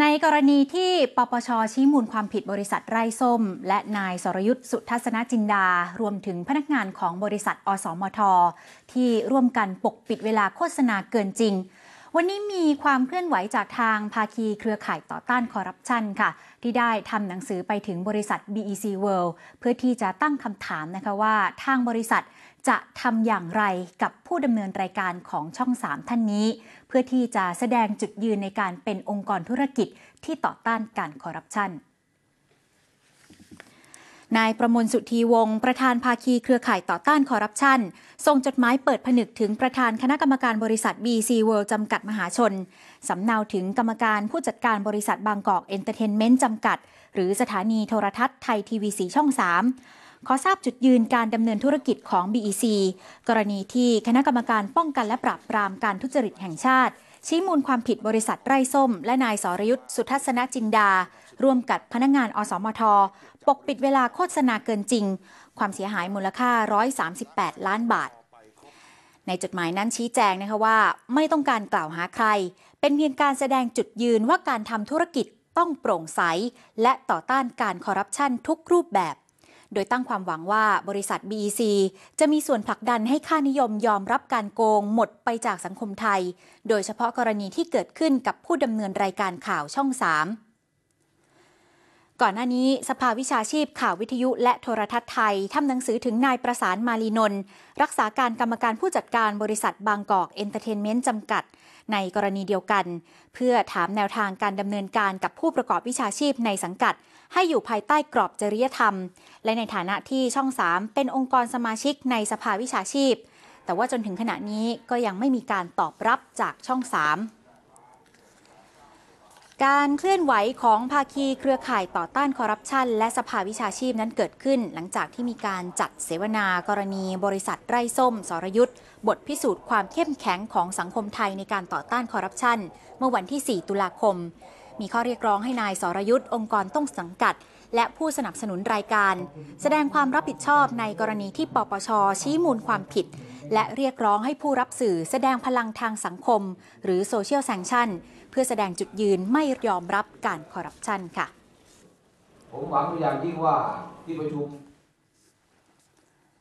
ในกรณีที่ปปชชี้มูลความผิดบริษัทไร้ส้ม และนายสรยุทธ์สุทัศนจินดา รวมถึงพนักงานของบริษัทอสมท ที่ร่วมกันปกปิดเวลาโฆษณาเกินจริง วันนี้มีความเคลื่อนไหวจากทางภาคีเครือข่ายต่อต้านคอร์รัปชันค่ะ ที่ได้ทำหนังสือไปถึงบริษัท BEC World เพื่อที่จะตั้งคำถามนะคะว่าทางบริษัทจะทำอย่างไรกับผู้ดำเนินรายการของช่อง 3 ท่านนี้ เพื่อที่จะแสดงจุดยืนในการเป็นองค์กรธุรกิจที่ต่อต้านการคอร์รัปชัน นายประมวลสุธีวงศ์ประธานภาคีเครือข่ายต่อต้านคอร์รัปชันส่งจดหมายเปิดผนึกถึงประธานคณะกรรมการบริษัท BC World จำกัดมหาชน สำเนาถึงกรรมการผู้จัดการบริษัทบางกอกเอนเตอร์เทนเมนต์จำกัด หรือสถานีโทรทัศน์ไทยทีวีสีช่อง 3 ขอทราบจุดยืนการดำเนินธุรกิจของ BEC กรณีที่คณะกรรมการป้องกันและปราบปรามการทุจริตแห่งชาติ ชี้มูลความผิดบริษัทไร่ส้ม และนายสรยุทธ์สุทัศนจินดา ร่วมกับพนักงงานอสมท ปกปิดเวลาโฆษณาเกินจริง ความเสียหายมูลค่า 138 ล้านบาท ในจดหมายนั้นชี้แจงนะคะว่า ไม่ต้องการกล่าวหาใคร เป็นเพียงการแสดงจุดยืนว่าการทำธุรกิจต้องโปร่งใส และต่อต้านการคอร์รัปชันทุกรูปแบบ โดยตั้งความหวังว่าบริษัท BEC จะมีส่วนผลักดันให้ค่านิยมยอมรับการโกงหมดไปจากสังคมไทย โดยเฉพาะกรณีที่เกิดขึ้นกับผู้ดำเนินรายการข่าวช่อง 3ก่อนหน้านี้สภาวิชาชีพข่าววิทยุและโทรทัศน์ไทยทำหนังสือถึงนายประสานมาลีนนท์รักษาการกรรมการผู้จัดการบริษัทบางกอกเอนเตอร์เทนเมนต์จำกัด ในกรณีเดียวกัน เพื่อถามแนวทางการดำเนินการกับผู้ประกอบวิชาชีพในสังกัด ให้อยู่ภายใต้กรอบจริยธรรม และในฐานะที่ช่อง 3 เป็นองค์กรสมาชิกในสภาวิชาชีพ แต่ว่าจนถึงขณะนี้ก็ยังไม่มีการตอบรับจากช่อง 3การเคลื่อนไหวของภาคีเครือข่ายต่อต้านคอร์รัปชันและสภาวิชาชีพนั้นเกิดขึ้น หลังจากที่มีการจัดเสวนากรณีบริษัทไร่ส้ม สรยุทธ์บทพิสูจน์ความเข้มแข็งของสังคมไทยในการต่อต้านคอร์รัปชันเมื่อวันที่ 4 ตุลาคม มีข้อเรียกร้องให้นายสรยุทธ์องค์กรต้องสังกัด และผู้สนับสนุนรายการ แสดงความรับผิดชอบในกรณีที่ปปช ชี้มูลความผิด และเรียกร้องให้ผู้รับสื่อแสดงพลังทางสังคม หรือโซเชียลแซงชั่นเพื่อแสดงจุดยืนไม่ยอมรับการคอร์รัปชันค่ะ ผมหวังอย่างยิ่งว่าที่ประชุม